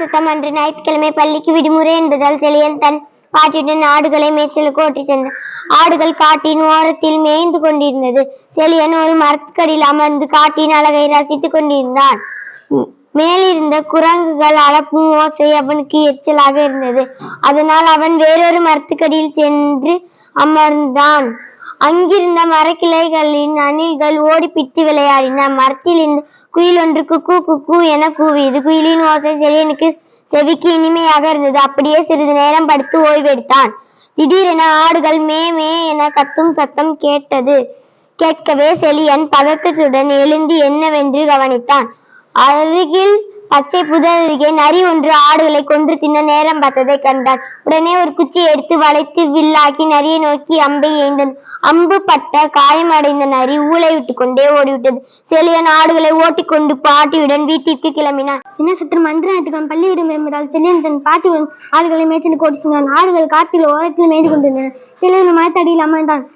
சத்தம் அன்று ஞாயிற்றுக்கிழமை பள்ளிக்கு விடுமுறை என்பதால் செழியன் தன் பாட்டியுடன் ஆடுகளை மேய்ச்சலுக்கு ஓட்டிச் சென்றான் ஆடுகள் காட்டின் ஓரத்தில் மேய்ந்து கொண்டிருந்தது. செழியன் ஒரு மரத்துக்கடியில் அமர்ந்து காட்டின் அழகை ரசித்துக் கொண்டிருந்தான். மேலிருந்த குரங்குகள் அழப்பும் ஓசை அவனுக்கு எரிச்சலாக இருந்தது. அதனால் அவன் வேறொரு மரத்துக்கடியில் சென்று அமர்ந்தான். அங்கிருந்த மரக்கிளைகளின் அணில்கள் ஓடி பிடித்து விளையாடின. மரத்தில் இருந்த குயில் ஒன்று குக்கு குக்கு என கூவியது. குயிலின் ஓசை செழியனுக்கு செவிக்கு இனிமையாக இருந்தது. அப்படியே சிறிது நேரம் படுத்து ஓய்வெடுத்தான் திடீரென ஆடுகள் மே மே என கத்தும் சத்தம் கேட்டது. கேட்கவே செழியன் பதக்கத்துடன் எழுந்து என்னவென்று கவனித்தான். அருகில் பச்சை புதர் அருகே நரி ஒன்று ஆடுகளை கொன்று தின்ன நேரம் பார்த்ததை கண்டான். உடனே ஒரு குச்சியை எடுத்து வளைத்து வில்லாக்கி நரியை நோக்கி அம்பை ஏந்தன் அம்பு பட்ட காயமடைந்த நரி ஊளை விட்டு கொண்டே ஓடிவிட்டது. செலியன் ஆடுகளை ஓட்டிக்கொண்டு பாட்டியுடன் வீட்டிற்கு கிளம்பினான். என்ன சற்று அன்று பள்ளியிடம் என்பதால் செல்லியன் தன் பாட்டியுடன் ஆடுகளை மேய்ச்சலுக்கு ஓட்டி சென்றான். ஆடுகள் காட்டில் ஓரத்தில் மேய்ந்து கொண்டிருந்தன செல்லியன் மரத்தடியில் அமர்ந்தான்.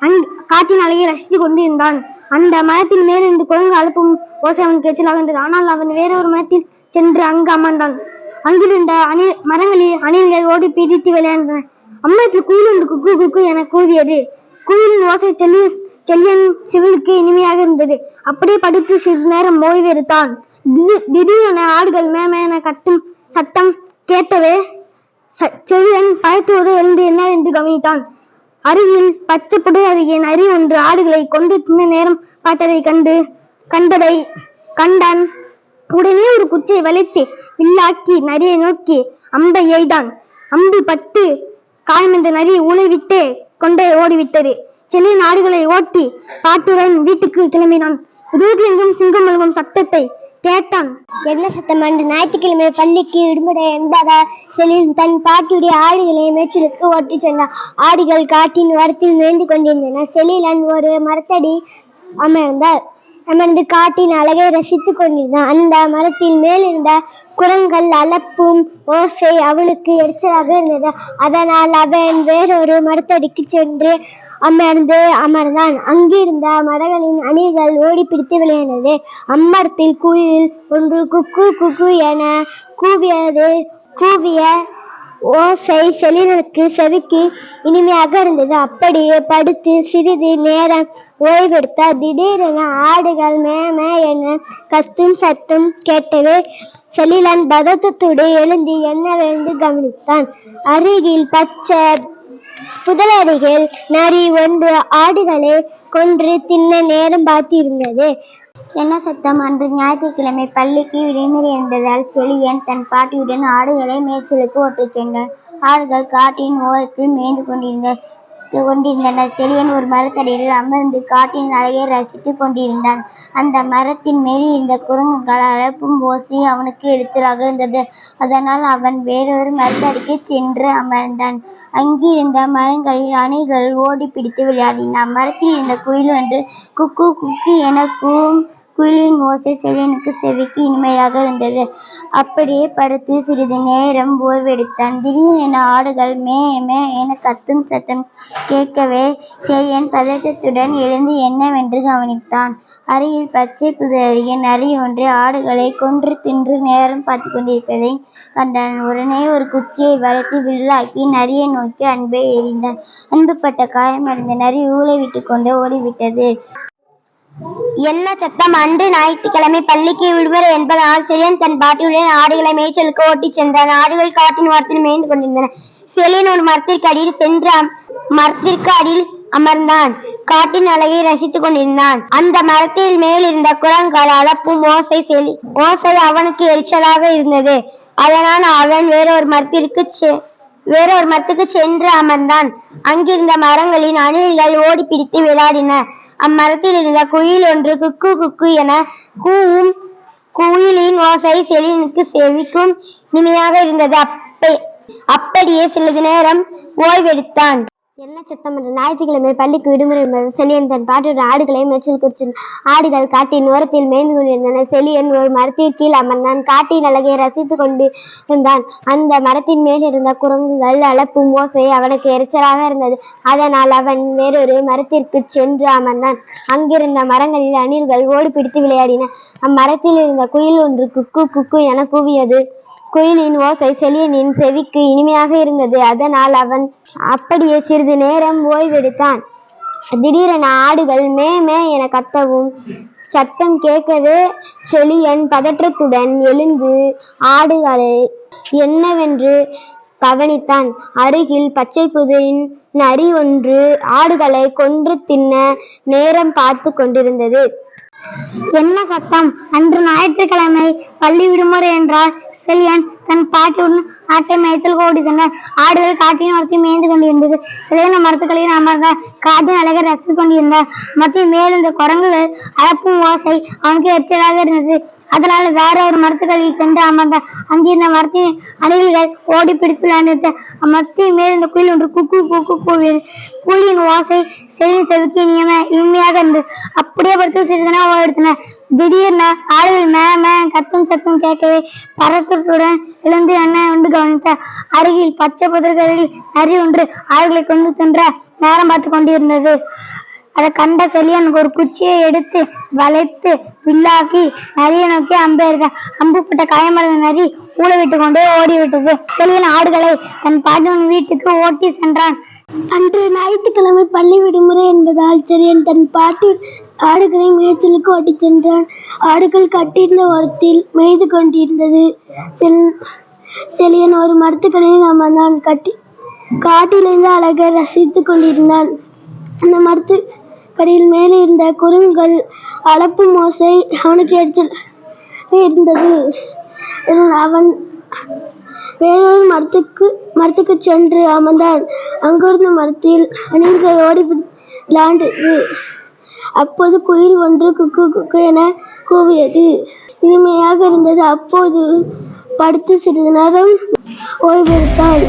அந் அங்- காட்டின் அழகை ரசித்துக் கொண்டிருந்தான். அந்த மரத்தின் மேல் இருந்து குரங்கு அழுப்பும் ஓசை அவனுக்கு எச்சலாக இருந்தது ஆனால் அவன் வேறொரு மரத்தில் சென்று அங்கு அமர்ந்தான். அங்கிருந்த அணில் மரங்களில் அணில்கள் ஓடி பிரித்து விளையாண்டன. அம்மரத்தில் குயில் ஒன்று குக்கு குக்கு என கூவியது. குயிலின் ஓசை செல்லி செல்லியன் சிவிலுக்கு இனிமையாக இருந்தது. அப்படியே படுத்து சிறிது நேரம் ஓய்வெடுத்தான் திடீ- திடீரென ஆடுகள் மேமே என சத்தம் கேட்டவே ச- செல்லியன் பயத்தோடு எழுந்து என்ன என்று கவனித்தான். அருகில் பச்சை புடை அருகே நரி ஒன்று ஆடுகளை கொண்டு தின்ன நேரம் பார்த்ததை கண்டு கண்டதை கண்டான். உடனே ஒரு குச்சியை வளைத்து வில்லாக்கி நரியை நோக்கி அம்பை எய்தான். அம்பு பட்டு காயமந்த நரி ஊழைவிட்டு கொண்டே ஓடிவிட்டது. செல்லின் ஆடுகளை ஓட்டி பாட்டுடன் வீட்டுக்கு கிளம்பினான். தூரத்தில் எங்கும் சிங்கம் முழுகும் சத்தத்தை கேட்டான். என்ன சத்தம்? அன்று ஞாயிற்றுக்கிழமை பள்ளிக்கு விடுமுறை என்பதால் செல்லில் தன் பாட்டியுடைய ஆடுகளை மேய்ச்சலுக்கு ஓட்டிச் சென்றான். ஆடுகள் காட்டின் வரத்தில் மேய்ந்து கொண்டிருந்தன. செலிலன் ஒரு மரத்தடி அமர்ந்தார். அமர்ந்து காட்டின் அழகை ரசித்துக் கொண்டிருந்தான். அந்த மரத்தின் மேல் இருந்த குரங்கள் அலப்பும் ஓசை அவனுக்கு எரிச்சலாக இருந்தது. அதனால் அவன் வேறொரு மரத்தடிக்கு சென்று அமர்ந்து அமர்ந்தான். அங்கிருந்த மரங்களின் அணிகள் ஓடி பிடித்து விளையாடினது அம்மரத்தில் குயில் ஒன்று குக்கு குக்கு என கூவியது கூவிய ஓசை செலினுக்கு செவிக்கு இனிமையாக இருந்தது. அப்படியே படுத்து சிறிது நேரம் ஓய்வெடுத்தார் திடீரென ஆடுகள் மே என கத்தும் சத்தம் கேட்டவே செலிலன் பதத்தத்துடன் எழுந்து என்னவென்று கவனித்தான். அருகில் பச்சை புதலருகில் நரி ஒன்று ஆடுகளை கொன்று தின்ன நேரம் பார்த்திருந்தது. என்ன சத்தம்? அன்று ஞாயிற்றுக்கிழமை பள்ளிக்கு விடுமுறை என்பதால் செழியன் தன் பாட்டியுடன் ஆடுகளை மேய்ச்சலுக்கு ஓட்டிச் சென்றான். ஆடுகள் காட்டின் ஓரத்தில் மேய்ந்து கொண்டிருந்த கொண்டிருந்தன செழியன் ஒரு மரத்தடியில் அமர்ந்து காட்டின் அழகை ரசித்துக் கொண்டிருந்தான். அந்த மரத்தின் மேல் இருந்த குரங்குகள் அழப்பும் ஓசி அவனுக்கு எரிச்சலாக இருந்தது. அதனால் அவன் வேறொரு மரத்தடிக்கு சென்று அமர்ந்தான். அங்கிருந்த மரங்களில் அணைகள் ஓடி பிடித்து விளையாடின. மரத்தில் இருந்த குயில் ஒன்று குக்கு குக்கு என கூவும் குயிலின் ஓசை செழியனுக்கு செவிக்கு இனிமையாக இருந்தது. அப்படியே படுத்து சிறிது நேரம் ஓய்வெடுத்தான். திடீரென ஆடுகள் மே மே என கத்தும் சத்தம் கேட்கவே செழியன் பதட்டத்துடன் எழுந்து என்னவென்று கவனித்தான். அருகில் பச்சை புதர் நரி ஒன்று ஆடுகளை கொன்று தின்று நேரம் பார்த்து கொண்டிருப்பதை கண்டான். உடனே ஒரு குச்சியை வளைத்து வில்லாக்கி நரியை நோக்கி அன்பை எறிந்தான். அன்புப்பட்ட காயமடைந்த நரி ஊளை விட்டு கொண்டு ஓடிவிட்டது. என்ன சத்தம்? அன்று ஞாயிற்றுக்கிழமை பள்ளிக்கு விடுமுறை என்பது ஆசிரியன் தன் பாட்டியுடன் ஆடுகளை மேய்ச்சலுக்கு ஓட்டிச் சென்றான். ஆடுகள் காட்டின் ஓரத்தில் மேய்ந்து கொண்டிருந்தன. செலின் ஒரு மரத்திற்கு அடியில் சென்று மரத்திற்கு அடியில் அமர்ந்தான். காட்டின் அழகை ரசித்துக் கொண்டிருந்தான். அந்த மரத்தில் மேல் இருந்த குரங்கால் அளப்பும் ஓசை செலி ஓசை அவனுக்கு எரிச்சலாக இருந்தது. அதனால் அவன் வேறொரு மரத்திற்கு செ- வேறொரு மரத்துக்கு சென்று அமர்ந்தான். அங்கிருந்த மரங்களின் அணில்கள் ஓடி பிடித்து விளையாடின. அம்மரத்தில் இருந்த குயில் ஒன்று குக்கு குக்கு என கூவும் குயிலின் ஓசை செலினுக்கு செவிக்கும் இனிமையாக இருந்தது. அப்ப அப்படியே சிறிது நேரம் ஓய்வெடுத்தான். என்ன சத்தம் என்ற ஞாயிற்றுக்கிழமை பள்ளிக்கு விடுமுறை என்பது செலியன் தன் பாட்டுடன் ஆடுகளை மேய்ச்சல் குறிச்சு ஆடுகள் காட்டின் ஓரத்தில் மேய்ந்து கொண்டிருந்தன. செலியன் ஒரு மரத்தின் கீழ் அமர்ந்தான். காட்டின் அழகை ரசித்துக் கொண்டு இருந்தான் அந்த மரத்தின் மேல் இருந்த குரங்குகள் அழப்பும் ஓசை அவனுக்கு எரிச்சலாக இருந்தது. அதனால் அவன் வேறொரு மரத்திற்கு சென்று அமர்ந்தான். அங்கிருந்த மரங்களில் அணில்கள் ஓடி பிடித்து விளையாடின. அம்மரத்தில் இருந்த குயில் ஒன்று குக்கு குக்கு என கூவியது. குயிலின் ஓசை செலியனின் செவிக்கு இனிமையாக இருந்தது. அதனால் அவன் அப்படியே சிறிது நேரம் ஓய்வெடுத்தான். திடீரென ஆடுகள் மே மே என கத்தவும். சத்தம் கேட்கவே செழியன் பதற்றத்துடன் எழுந்து ஆடுகளை என்னவென்று கவனித்தான். அருகில் பச்சை புதரின் நரி ஒன்று ஆடுகளை கொன்று தின்ன நேரம் பார்த்து கொண்டிருந்தது. என்ன சத்தம்? அன்று ஞாயிற்றுக்கிழமை பள்ளி விடுமுறை என்றால் செலியன் தன் பாட்டியுடன் ஆட்டை மயத்தில் ஓடி சென்றான் ஆடுகள் காட்டின் ஓரத்தில் மேய்ந்து கொண்டிருந்தது. செலியன் மரத்துக்களையும் அமர்ந்த காட்டின் அழகை ரசித்துக் கொண்டிருந்தார். மத்திய மேலிருந்த குரங்குகள் அழப்பும் ஓசை அவனுக்கு எரிச்சலாக இருந்தது. அதனால் வேற ஒரு மரத்துக்கடியில் சென்று அமர்ந்த அங்கிருந்த மரத்தின் அணில்கள் ஓடி பிடித்து விளையாண்டு மேல் குயில் ஒன்று குக்கு குக்கு கூவியது குயிலின் ஓசை செலியின் செவிக்கு இனியம இனிமையாக இருந்தது. அப்படியே படுத்து சிறிதுனா ஓடுத்தின திடீர்னு ஆளுகள் மே மே கத்தும் சத்தும் கேட்கவே பரத்துடன் எழுந்து என்ன என்று கவனித்தார் அருகில் பச்சை புதர்களில் நரி ஒன்று ஆளுகளை கொண்டு சென்ற நேரம் பார்த்து கொண்டிருந்தது. அதை கண்ட செலியனுக்கு ஒரு குச்சியை எடுத்து வளைத்து வில்லாக்கி நரியை நோக்கி அம்பு எறிந்தான் அம்புப்பட்ட காயமடைந்த நரி ஊழவிட்டு கொண்டே ஓடிவிட்டது செலியன் ஆடுகளை தன் பாட்டின் வீட்டுக்கு ஓட்டி சென்றான். அன்று ஞாயிற்றுக்கிழமை பள்ளி விடுமுறை என்பதால் செலியன் தன் பாட்டி ஆடுகளை மேய்ச்சலுக்கு ஓட்டிச் சென்றான். ஆடுகள் கட்டியிருந்த ஓரத்தில் மேய்து கொண்டிருந்தது. செல் செலியன் ஒரு மரத்துக்கடையில் அமர்ந்தான். கட்டி காட்டிலிருந்து அழகை ரசித்துக் கொண்டிருந்தான். அந்த மரத்து படியில் மேலே இருந்த குரங்குகள் அளப்பு மோசை அவனுக்கு எரிச்சல் இருந்தது. அவன் வேறொரு மரத்துக்கு மரத்துக்கு சென்று அமர்ந்தான். அங்கிருந்த மரத்தில் அணில்கள் ஓடி விளையாண்டது அப்போது குயில் ஒன்று குக்கு குக்கு என கூவியது. இனிமையாக இருந்தது. அப்போது படுத்து சிறிது நேரம் ஓய்வெடுத்தான்